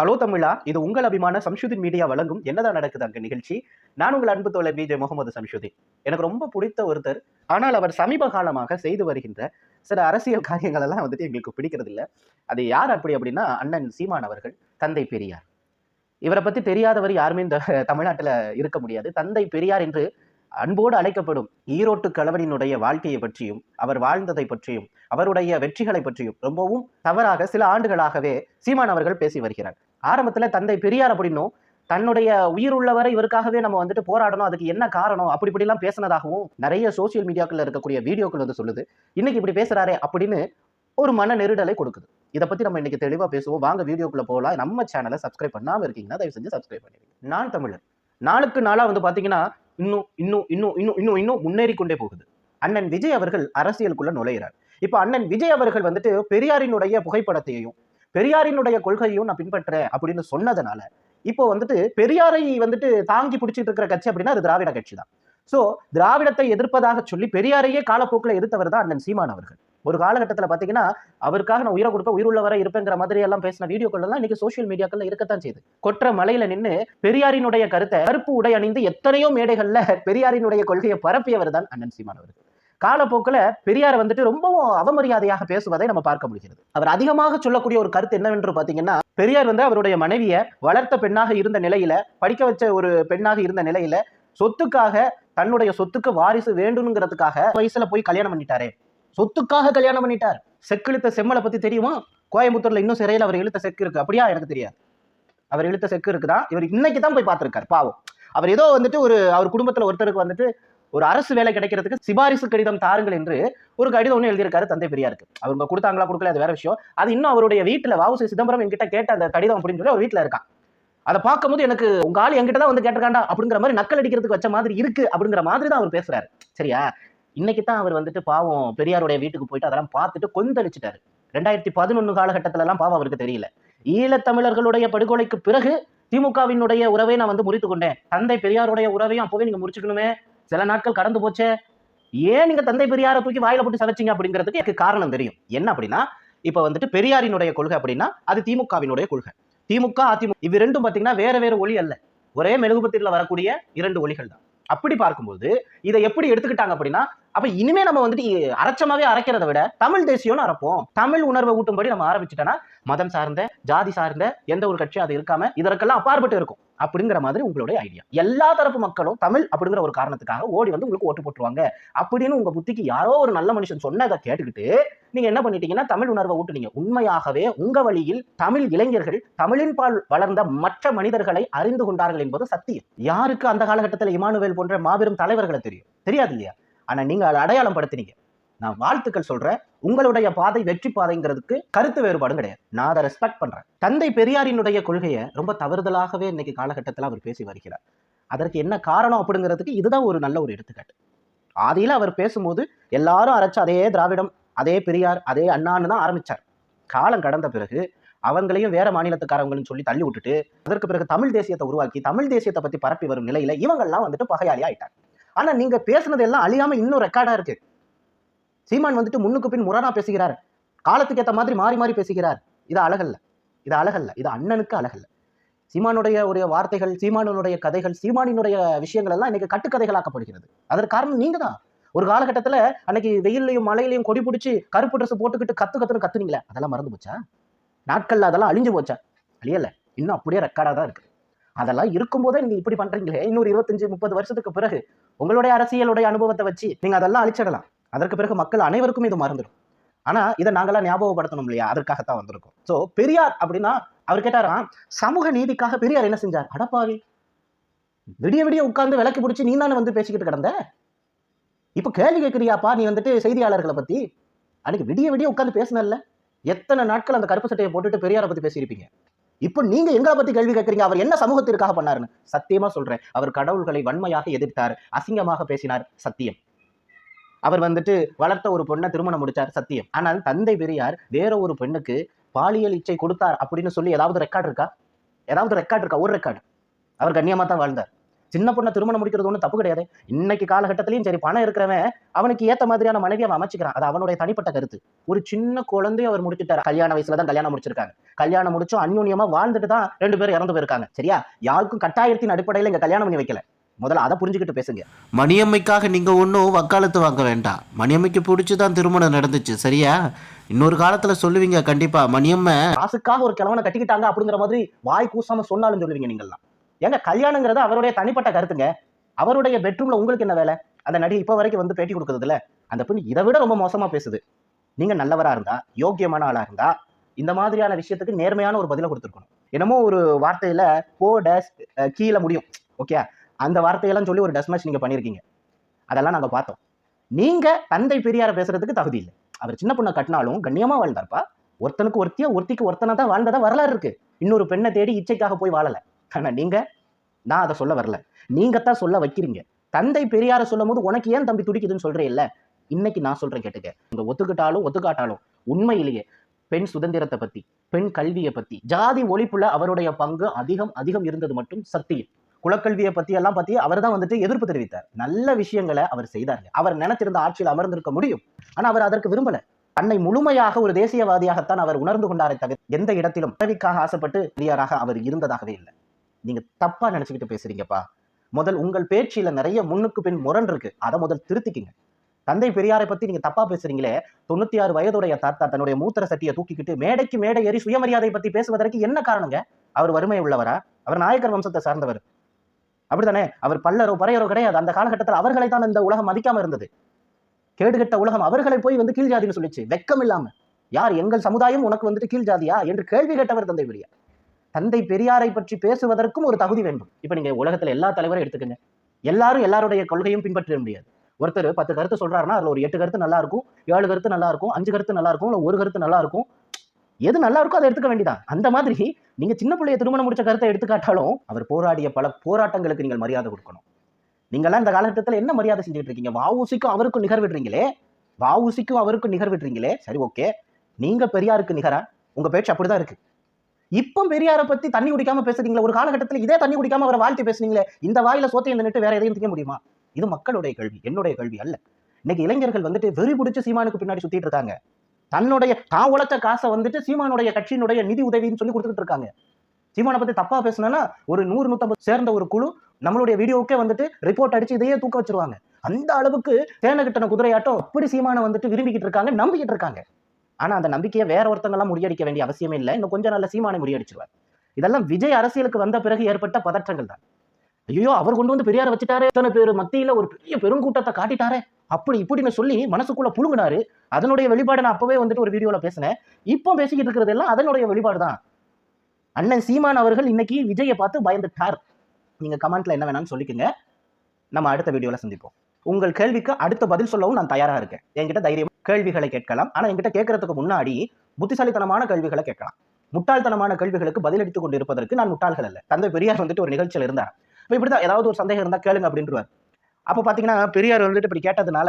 Hello தமிழா இது உங்கள் அபிமான சம்ஷுதின் மீடியா வழங்கும் என்னதான் நடக்குது அங்கே நிகழ்ச்சி? நான் உங்கள் அன்பு தோழர் பிஜே முகமது சம்ஷுதீன். எனக்கு ரொம்ப பிடித்த ஒருத்தர் ஆனால் அவர் சமீப காலமாக செய்து வருகின்ற சில அரசியல் காரியங்கள் எல்லாம் வந்துட்டு எங்களுக்கு பிடிக்கிறது இல்லை அது யார் அப்படி அப்படின்னா அண்ணன் சீமான் அவர்கள் தந்தை பெரியார். இவரை பத்தி தெரியாதவர் யாருமே இந்த தமிழ்நாட்டுல இருக்க முடியாது. தந்தை பெரியார் என்று அன்போடு அழைக்கப்படும் ஈரோட்டு கலவனினுடைய வாழ்க்கையை பற்றியும் அவர் வாழ்ந்ததை பற்றியும் அவருடைய வெற்றிகளை பற்றியும் ரொம்பவும் தவறாக சில ஆண்டுகளாகவே சீமான் அவர்கள் பேசி வருகிறார். ஆரம்பத்தில் தந்தை பெரியார் அப்படின்னும் தன்னுடைய உயிர் உள்ளவரை இவருக்காகவே நம்ம வந்துட்டு போராடணும் அதுக்கு என்ன காரணம் அப்படி இப்படிலாம் பேசினதாகவும் நிறைய சோசியல் மீடியாக்களில் இருக்கக்கூடிய வீடியோக்கள் வந்து சொல்லுது. இன்னைக்கு இப்படி பேசுறாரே அப்படின்னு ஒரு மன நெருடலை கொடுக்குது. இதை பற்றி நம்ம இன்னைக்கு தெளிவாக பேசுவோம். வாங்க வீடியோக்குள்ள போகலாம். நம்ம சேனலை சப்ஸ்கிரைப் பண்ணாமல் இருக்கீங்கன்னா தயவு செஞ்சு சப்ஸ்கிரைப் பண்ணிடுங்க. நான் தமிழர். நாளுக்கு நாளாக வந்து பார்த்தீங்கன்னா இன்னும் இன்னும் இன்னும் இன்னும் இன்னும் இன்னும் முன்னேறி கொண்டே போகுது. அண்ணன் விஜய் அவர்கள் அரசியலுக்குள்ள நுழையிறார். இப்போ அண்ணன் விஜய் அவர்கள் வந்துட்டு பெரியாரினுடைய புகைப்படத்தையும் பெரியாரினுடைய கொள்கையும் நான் பின்பற்றுறேன் அப்படின்னு சொன்னதுனால இப்போ வந்துட்டு பெரியாரை வந்துட்டு தாங்கி பிடிச்சிட்டு இருக்கிற கட்சி அப்படின்னா அது திராவிட கட்சி தான். ஸோ திராவிடத்தை எதிர்ப்பதாக சொல்லி பெரியாரையே காலப்போக்கில் எதிர்த்தவர் தான் அண்ணன் சீமான் அவர்கள். ஒரு காலகட்டத்தில் பார்த்தீங்கன்னா அவருக்காக நான் உயிரை கொடுப்பேன் உயிர் உள்ளவரை இருப்பேங்கிற மாதிரி எல்லாம் பேசின வீடியோக்கள் எல்லாம் இன்னைக்கு சோஷியல் மீடியாக்கள் இருக்கத்தான் செய்யுது. கொற்ற மலையில நின்று பெரியாரினுடைய கருத்தை கருப்பு உடை அணிந்து எத்தனையோ மேடைகள்ல பெரியாரினுடைய கொள்கையை பரப்பியவர் தான் அண்ணன் சீமான் அவர்கள். காலப்போக்கில் பெரியார் வந்துட்டு ரொம்பவும் அவமரியாதையாக பேசுவதை நம்ம பார்க்க முடிகிறது. அவர் அதிகமாக சொல்லக்கூடிய ஒரு கருத்து என்னவென்று பார்த்தீங்கன்னா பெரியார் வந்து அவருடைய மனைவியை வளர்த்த பெண்ணாக இருந்த நிலையில படிக்க வச்ச ஒரு பெண்ணாக இருந்த நிலையில சொத்துக்காக தன்னுடைய சொத்துக்கு வாரிசு வேண்டும்ங்கிறதுக்காக வயசுல போய் கல்யாணம் பண்ணிட்டாரே. சொத்துக்காக கல்யாணம் பண்ணிட்டார். செக்கிழுத்த செம்மலை பத்தி தெரியுமா? கோயம்புத்தூர்ல இன்னும் சிறையில் அவர் இழுத்த செக்கு இருக்கு. அப்படியா? எனக்கு தெரியாது. அவர் இழுத்த செக்கு இருக்குதான். இவர் இன்னைக்கு தான் போய் பார்த்துருக்காரு. பாவம். அவர் ஏதோ வந்துட்டு ஒரு அவர் குடும்பத்தில் ஒருத்தருக்கு வந்துட்டு ஒரு அரசு வேலை கிடைக்கிறதுக்கு சிபாரிசு கடிதம் தாருங்கள் என்று ஒரு கடிதம் ஒன்று எழுதியிருக்காரு தந்தை பெரியாருக்கு. அவங்க கொடுத்தாங்களா கொடுக்கல அது வேற விஷயம். அது இன்னும் அவருடைய வீட்டில் வாவுசி சிதம்பரம் என்கிட்ட கேட்ட அந்த கடிதம் அப்படின்னு சொல்லி அவர் வீட்டில் இருக்கான். அதை பார்க்கும்போது எனக்கு உங்க ஆள் என்கிட்ட தான் வந்து கேட்டிருக்காண்டா அப்படிங்கிற மாதிரி நக்கல் அடிக்கிறதுக்கு வச்ச மாதிரி இருக்கு அப்படிங்கிற மாதிரி தான் அவர் பேசுறாரு. சரியா? இன்னைக்கு தான் அவர் வந்துட்டு பாவம் பெரியாருடைய வீட்டுக்கு போயிட்டு அதெல்லாம் பார்த்துட்டு கொந்தளிச்சிட்டாரு. ரெண்டாயிரத்தி பதினொன்று காலகட்டத்துல எல்லாம் பாவம் அவருக்கு தெரியல. ஈழத்தமிழர்களுடைய படுகொலைக்கு பிறகு திமுகவினுடைய உறவை நான் வந்து முறித்து கொண்டேன் தந்தை பெரியாருடைய உறவையும் அப்போவே நீங்க முறிச்சுக்கணுமே. சில நாட்கள் கடந்து போச்சே. ஏன் நீங்க தந்தை பெரியாரை தூக்கி வாயில போட்டு சதைச்சிங்க அப்படிங்கிறதுக்கு எனக்கு காரணம் தெரியும். என்ன அப்படின்னா இப்ப வந்துட்டு பெரியாரினுடைய கொள்கை அப்படின்னா அது திமுகவினுடைய கொள்கை. திமுக அதிமுக இவ்விரண்டும் ரெண்டும் பாத்தீங்கன்னா வேற வேற ஒளி அல்ல. ஒரே மெழுகுபத்திரில வரக்கூடிய இரண்டு ஒளிகள் தான். அப்படி பார்க்கும்போது இதை எப்படி எடுத்துக்கிட்டாங்க அப்படின்னா அப்ப இனிமே நம்ம வந்துட்டு அரைச்சமாவே அரைக்கிறத விட தமிழ் தேசியம்னு அரைப்போம். தமிழ் உணர்வை ஊட்டும்படி நம்ம ஆரம்பிச்சிட்டோம்னா மதம் சார்ந்த ஜாதி சார்ந்த எந்த ஒரு கட்சியும் அது இருக்காம இதற்கெல்லாம் அப்பாற்பட்டு இருக்கும். அப்படிங்கிற மாதிரி உங்களுடைய ஐடியா எல்லா தரப்பு மக்களும் தமிழ் அப்படிங்கிற ஒரு காரணத்துக்காக ஓடி வந்து உங்களுக்கு ஓட்டு போட்டுருவாங்க. அப்படின்னு உங்க புத்திக்கு யாரோ ஒரு நல்ல மனுஷன் சொன்னதை கேட்டுக்கிட்டு நீங்க என்ன பண்ணிட்டீங்கன்னா தமிழ் உணர்வை ஊட்டுனீங்க. உண்மையாகவே உங்க வழியில் தமிழ் இளைஞர்கள் தமிழின் பால் வளர்ந்த மற்ற மனிதர்களை அறிந்து கொண்டார்கள் என்பது சத்தியம். யாருக்கு அந்த காலகட்டத்தில் இமானுவேல் போன்ற மாபெரும் தலைவர்களை தெரியும்? தெரியாது இல்லையா? ஆனா நீங்க அதை அடையாளம் படுத்தினீங்க. நான் வாழ்த்துக்கள் சொல்றேன். உங்களுடைய பாதை வெற்றி பாதைங்கிறதுக்கு கருத்து வேறுபாடும் கிடையாது. நான் அதை ரெஸ்பெக்ட் பண்றேன். தந்தை பெரியாரினுடைய கொள்கையை ரொம்ப தவறுதலாகவே இன்னைக்கு காலகட்டத்தில் அவர் பேசி வருகிறார். அதற்கு என்ன காரணம் அப்படிங்கிறதுக்கு இதுதான் ஒரு நல்ல ஒரு எடுத்துக்காட்டு. ஆதியில் அவர் பேசும்போது எல்லாரும் அரைச்சு அதே திராவிடம் அதே பெரியார் அதே அண்ணான்னு தான் ஆரம்பிச்சார். காலம் கடந்த பிறகு அவங்களையும் வேற மாநிலத்துக்காரங்களும் சொல்லி தள்ளி விட்டுட்டு அதற்கு பிறகு தமிழ் தேசியத்தை உருவாக்கி தமிழ் தேசியத்தை பத்தி பரப்பி வரும் நிலையில இவங்கெல்லாம் வந்துட்டு பகையாளி ஆயிட்டாங்க. ஆனா நீங்க பேசுனது எல்லாம் அழியாம இன்னும் ரெக்கார்டா இருக்கு. சீமான் வந்துட்டு முன்னுக்கு பின் முரணா பேசுகிறார். காலத்துக்கு ஏற்ற மாதிரி மாறி மாறி பேசுகிறார். இது அழகல்ல. இது அழகல்ல. இது அண்ணனுக்கு அழகல்ல. சீமானுடைய ஒரு வார்த்தைகள் சீமானுடைய கதைகள் சீமானினுடைய விஷயங்கள் எல்லாம் இன்னைக்கு கட்டுக்கதைகளாக்கப்படுகிறது. அதற்கு காரணம் நீங்க தான் ஒரு காலகட்டத்துல அன்னைக்கு வெயிலையும் மழையிலையும் கொடி பிடிச்சி கருப்பு ட்ரெஸ் போட்டுக்கிட்டு கத்து கத்துன்னு கத்துனீங்களே அதெல்லாம் மறந்து போச்சா? நாட்கள்ல அதெல்லாம் அழிஞ்சு போச்சா? அழியல. இன்னும் அப்படியே ரெக்கார்டா தான் இருக்கு. அதெல்லாம் இருக்கும்போதே நீங்க இப்படி பண்றீங்களே இன்னொரு இருபத்தஞ்சு முப்பது வருஷத்துக்கு பிறகு உங்களுடைய அரசியலுடைய அனுபவத்தை வச்சு நீங்க அதெல்லாம் அழிச்சிடலாம். அதற்கு பிறகு மக்கள் அனைவருக்கும் இது மறந்துடும். ஆனா இதை நாங்களாம் ஞாபகப்படுத்தணும் இல்லையா? அதற்காகத்தான் வந்திருக்கோம். சோ பெரியார் அப்படின்னா அவர் கேட்டாராம் சமூக நீதிக்காக பெரியார் என்ன செஞ்சார்? அடப்பாவி. விடிய விடிய உட்கார்ந்து விளக்கு பிடிச்சி நீ தானே வந்து பேசிக்கிட்டு கிடந்த? இப்ப கேள்வி கேட்கிறியாப்பா நீ வந்துட்டு செய்தியாளர்களை பத்தி? அன்னைக்கு விடிய விடிய உட்கார்ந்து பேசினல்ல. எத்தனை நாட்கள் அந்த கருப்பு சட்டையை போட்டுட்டு பெரியாரை பத்தி பேசியிருப்பீங்க? இப்போ நீங்க எங்களை பத்தி கேள்வி கேட்கறீங்க. அவர் என்ன சமூகத்திற்காக பண்ணாருன்னு? சத்தியமா சொல்றேன். அவர் கடவுள்களை வன்மையாக எதிர்த்தார். அசிங்கமாக பேசினார். சத்தியம். அவர் வந்துட்டு வளர்த்த ஒரு பொண்ணை திருமணம் முடிச்சார் சத்தியம். ஆனால் தந்தை பெரியார் வேற ஒரு பெண்ணுக்கு பாலியல் இச்சை கொடுத்தார் அப்படின்னு சொல்லி ஏதாவது ரெக்கார்டு இருக்கா? ஏதாவது ரெக்கார்டு இருக்கா? ஒரு ரெக்கார்டு அவர் கண்ணியமாக தான் வாழ்ந்தார். சின்ன பொண்ணை திருமணம் முடிக்கிறது ஒன்றும் தப்பு கிடையாது. இன்னைக்கு காலகட்டத்திலையும் சரி பணம் இருக்கிறவன் அவனுக்கு ஏற்ற மாதிரியான மனைவி அவன் அமைச்சிக்கிறான். அது அவனுடைய தனிப்பட்ட கருத்து. ஒரு சின்ன குழந்தைய அவர் முடிச்சுட்டார். கல்யாண வயசுல தான் கல்யாணம் முடிச்சிருக்காங்க. கல்யாணம் முடிச்சும் அந்யூன்யமா வாழ்ந்துட்டு தான் ரெண்டு பேரும் இறந்து போயிருக்காங்க. சரியா? யாருக்கும் கட்டாயத்தின் அடிப்படையில் இங்க கல்யாணம் பண்ணி வைக்கல. முதல்ல அதை புரிஞ்சுக்கிட்டு பேசுங்க. மணியம்மைக்காக நீங்கள் ஒன்றும் வக்காலத்து வாங்க வேண்டாம். மணியம்மைக்கு பிடிச்சி தான் திருமணம் நடந்துச்சு சரியா? இன்னொரு காலத்தில் சொல்லுவீங்க கண்டிப்பாக மணியம்மை காசுக்காக ஒரு கிழவனை கட்டிக்கிட்டாங்க அப்படிங்கிற மாதிரி வாய் கூசாம சொன்னாலும் சொல்லுவீங்க நீங்கள்லாம். ஏங்க கல்யாணங்கிறது அவருடைய தனிப்பட்ட கருத்துங்க. அவருடைய பெட்ரூம்ல உங்களுக்கு என்ன வேலை? அந்த நடிகை இப்போ வரைக்கும் வந்து பேட்டி கொடுக்கறதுல அந்த பெண் இதை விட ரொம்ப மோசமா பேசுது. நீங்க நல்லவரா இருந்தா யோக்கியமான ஆளா இருந்தா இந்த மாதிரியான விஷயத்துக்கு நேர்மையான ஒரு பதிலை கொடுத்துருக்கணும். என்னமோ ஒரு வார்த்தையில போ டேஸ் அஹ், கீழே முடியும். ஓகே அந்த வார்த்தையெல்லாம் சொல்லி ஒரு டஸ்மேஷ் நீங்கள் பண்ணியிருக்கீங்க அதெல்லாம் நாங்கள் பார்த்தோம். நீங்க தந்தை பெரியாரை பேசுறதுக்கு தகுதி இல்லை. அவர் சின்ன பொண்ணை கட்டினாலும் கண்ணியமா வாழ்ந்தார்ப்பா. ஒருத்தனுக்கு ஒருத்தியா ஒருத்திக்கு ஒருத்தனை தான் வாழ்ந்ததா வரலாறு இருக்கு. இன்னொரு பெண்ணை தேடி இச்சைக்காக போய் வாழலை. ஆனால் நீங்கள் நான் அதை சொல்ல வரல. நீங்கள் தான் சொல்ல வைக்கிறீங்க. தந்தை பெரியாரை சொல்லும் போது உனக்கு ஏன் தம்பி துடிக்குதுன்னு சொல்கிறேன் இல்லை இன்னைக்கு நான் சொல்கிறேன் கேட்டுக்க. இந்த ஒத்துக்கிட்டாலும் ஒத்துக்காட்டாலும் உண்மையிலேயே பெண் சுதந்திரத்தை பற்றி பெண் கல்வியை பற்றி ஜாதி ஒழிப்புல அவருடைய பங்கு அதிகம் அதிகம் இருந்தது மட்டும் சத்தியம். குலக்கல்வியை பத்தி எல்லாம் பத்தி அவர் தான் வந்துட்டு எதிர்ப்பு தெரிவித்தார். நல்ல விஷயங்களை அவர் செய்தார். அவர் நினைத்திருந்த ஆட்சியில் அமர்ந்திருக்க முடியும். ஆனா அவர் அதற்கு விரும்பல. தன்னை முழுமையாக ஒரு தேசியவாதியாகத்தான் அவர் உணர்ந்து கொண்டாரே தவிர எந்த இடத்திலும் பதவிக்காக ஆசைப்பட்டு பெரியாராக அவர் இருந்ததாகவே இல்லை. நீங்க தப்பா நினைச்சுக்கிட்டு பேசுறீங்கப்பா. முதல் உங்கள் பேச்சில நிறைய முன்னுக்கு பின் முரண் இருக்கு. அதை முதல் திருத்திக்கிங்க. தந்தை பெரியாரை பத்தி நீங்க தப்பா பேசுறீங்களே தொண்ணூத்தி ஆறு வயதுடைய தாத்தா தன்னுடைய மூத்திர சட்டியை தூக்கிக்கிட்டு மேடைக்கு மேடை ஏறி சுயமரியாதை பத்தி பேசுவதற்கு என்ன காரணங்க? அவர் வறுமை உள்ளவரா அவர் நாயக்கர் வம்சத்தை சார்ந்தவர். அப்படித்தானே? அவர் பல்லரோ பறையரோ கிடையாது. அந்த காலகட்டத்தில் அவர்களை தான் இந்த உலகம் மதிக்காம இருந்தது. கேடுகட்ட உலகம் அவர்களை போய் வந்து கீழ் ஜாதின்னு சொல்லிச்சு. வெக்கம் இல்லாம. யார் எங்கள் சமுதாயம் உனக்கு வந்துட்டு கீழ் ஜாதியா என்று கேள்வி கேட்டவர் தந்தை பெரியார். தந்தை பெரியாரை பற்றி பேசுவதற்கும் ஒரு தகுதி வேண்டும். இப்ப நீங்க உலகத்துல எல்லா தலைவரும் எடுத்துக்கங்க. எல்லாரும் எல்லாருடைய கொள்கையும் பின்பற்ற முடியாது. ஒருத்தர் பத்து கருத்து சொல்றாருன்னா அதுல ஒரு எட்டு கருத்து நல்லா இருக்கும் ஏழு கருத்து நல்லா இருக்கும் அஞ்சு கருத்து நல்லா இருக்கும் இல்ல ஒரு கருத்து நல்லா இருக்கும். எது நல்லா இருக்கோ அதை எடுத்துக்க வேண்டியதான் அந்த மாதிரி நீங்க சின்ன பிள்ளைய திருமணம் முடிச்ச கருத்தை எடுத்துக்காட்டாலும் அவர் போராடிய பல போராட்டங்களுக்கு நீங்கள் மரியாதை கொடுக்கணும். நீங்களாம் இந்த காலகட்டத்தில் என்ன மரியாதை செஞ்சுட்டு இருக்கீங்க வாவுசிக்கும் அவருக்கும் நிகர் விடுறீங்களே? வாவுசிக்கும் அவருக்கும் நிகர் விடுறீங்களே? சரி ஓகே. நீங்க பெரியாருக்கு நிகரா? உங்க பேச்சு அப்படிதான் இருக்கு. இப்போ பெரியாரை பத்தி தண்ணி குடிக்காம பேசுறீங்களே? ஒரு காலகட்டத்தில் இதே தண்ணி குடிக்காம அவரை வாழ்த்து பேசுனீங்களே? இந்த வாயில சோத்தையை நின்னுட்டு வேற எதையும் திங்க முடியுமா? இது மக்களுடைய கல்வி என்னுடைய கல்வி அல்ல. இன்னைக்கு இளைஞர்கள் வந்துட்டு வெறி பிடிச்சி சீமானுக்கு பின்னாடி சுத்திட்டு இருக்காங்க. தன்னுடைய தான் உழைச்ச காசை வந்துட்டு சீமானுடைய கட்சியினுடைய நிதி உதவின்னு சொல்லி கொடுத்துட்டு இருக்காங்க. சீமானை பத்தி தப்பா பேசினா ஒரு நூறு நூத்தம்பது சேர்ந்த ஒரு குழு நம்மளுடைய வீடியோவுக்கே வந்துட்டு ரிப்போர்ட் அடிச்சு இதையே தூக்க வச்சிருவாங்க. அந்த அளவுக்கு தேன கிட்டன குதிரையாட்டம் அப்படி சீமானை வந்துட்டு விரும்பிக்கிட்டு இருக்காங்க நம்பிக்கிட்டு இருக்காங்க. ஆனா அந்த நம்பிக்கையை வேற ஒருத்தங்கெல்லாம் முறியடிக்க வேண்டிய அவசியமே இல்லை. இன்னும் கொஞ்சம் நல்ல சீமானை முறியடிச்சிருவார். இதெல்லாம் விஜய் அரசியலுக்கு வந்த பிறகு ஏற்பட்ட பதற்றங்கள் தான். ஐயோ அவர் கொண்டு வந்து பெரியார வச்சுட்டாரே. இத்தனை பேர் மத்தியில ஒரு பெரிய பெருங்கூட்டத்தை காட்டிட்டாரே. அப்படி இப்படின்னு சொல்லி மனசுக்குள்ள புழுங்கினாரு. அதனுடைய வெளிப்பாடு நான் அப்பவே வந்துட்டு ஒரு வீடியோவில் பேசினேன். இப்போ பேசிக்கிட்டு இருக்கிறது எல்லாம் அதனுடைய வெளிப்பாடு தான் அண்ணன் சீமான் அவர்கள் இன்னைக்கு விஜயை பார்த்து பயந்துட்டார். நீங்க கமெண்ட்ல என்ன வேணாம்னு சொல்லிக்கங்க. நம்ம அடுத்த வீடியோவில் சந்திப்போம். உங்கள் கேள்விக்கு அடுத்த பதில் சொல்லவும் நான் தயாரா இருக்கேன். என்கிட்ட தைரியம் கேள்விகளை கேட்கலாம். ஆனா என்கிட்ட கேட்கறதுக்கு முன்னாடி புத்திசாலித்தனமான கேள்விகளை கேட்கலாம். முட்டாள்தனமான கேள்விகளுக்கு பதிலளித்துக் கொண்டு இருப்பதற்கு நான் முட்டாள்கள் அல்ல. தந்தை பெரியார் வந்துட்டு ஒரு நிகழ்ச்சியில் இருந்தார்? இப்போ இப்படிதான் ஏதாவது ஒரு சந்தேகம் இருந்தால் கேளுங்க அப்படின்றார் அப்போ பார்த்தீங்கன்னா பெரியார் வந்துட்டு இப்படி கேட்டதுனால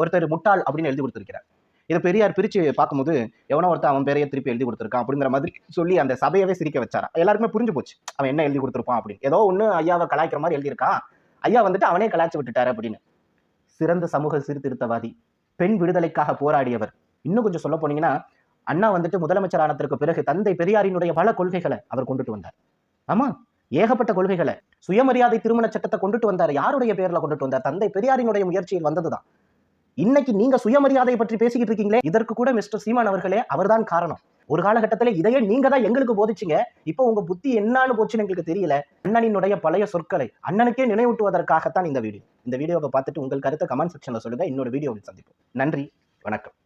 ஒருத்தர் முட்டாள் அப்படின்னு எழுதி கொடுத்துருக்கிறார். இதை பெரியார் பிரிச்சு பார்க்கும்போது எவனோ ஒருத்தன் அவன் பெரிய திருப்பி எழுதி கொடுத்துருக்கான் அப்படிங்கிற மாதிரி சொல்லி அந்த சபையவே சிரிக்க வச்சாரா எல்லாருக்குமே புரிஞ்சு போச்சு. அவன் என்ன எழுதி கொடுத்துருப்பான் அப்படின்னு. ஏதோ ஒன்று ஐயாவை கலாய்க்கிற மாதிரி எழுதியிருக்கான். ஐயா வந்துட்டு அவனே கலாய்ச்சி விட்டுட்டாரு அப்படின்னு. சிறந்த சமூக சீர்திருத்தவாதி பெண் விடுதலைக்காக போராடியவர். இன்னும் கொஞ்சம் சொல்ல போனீங்கன்னா அண்ணா வந்துட்டு முதலமைச்சர் ஆனதற்கு பிறகு தந்தை பெரியாரினுடைய பல கொள்கைகளை அவர் கொண்டுட்டு வந்தார். ஆமா? ஏகப்பட்ட கொள்கைகளை சுயமரியாதை திருமண சட்டத்தை கொண்டுட்டு வந்தார். யாருடைய பேர்ல கொண்டுட்டு வந்தார்? தந்தை பெரியாரினுடைய முயற்சியில் வந்ததுதான். இன்னைக்கு நீங்க சுயமரியாதை பற்றி பேசிக்கிட்டு இருக்கீங்களே? இதற்கு கூட மிஸ்டர் சீமான் அவர்களே அவர்தான் காரணம். ஒரு காலகட்டத்தில் இதையே நீங்க தான் எங்களுக்கு போதிச்சிங்க. இப்போ உங்க புத்தி என்னன்னு போச்சுன்னு எங்களுக்கு தெரியல. அண்ணனினுடைய பழைய சொற்களை அண்ணனுக்கே நினைவூட்டுவதற்காகத்தான் இந்த வீடியோ. இந்த வீடியோவை பார்த்துட்டு உங்கள் கருத்தை கமெண்ட் செக்ஷன்ல சொல்லுங்க. இன்னொரு வீடியோவில் சந்திப்போம். நன்றி. வணக்கம்.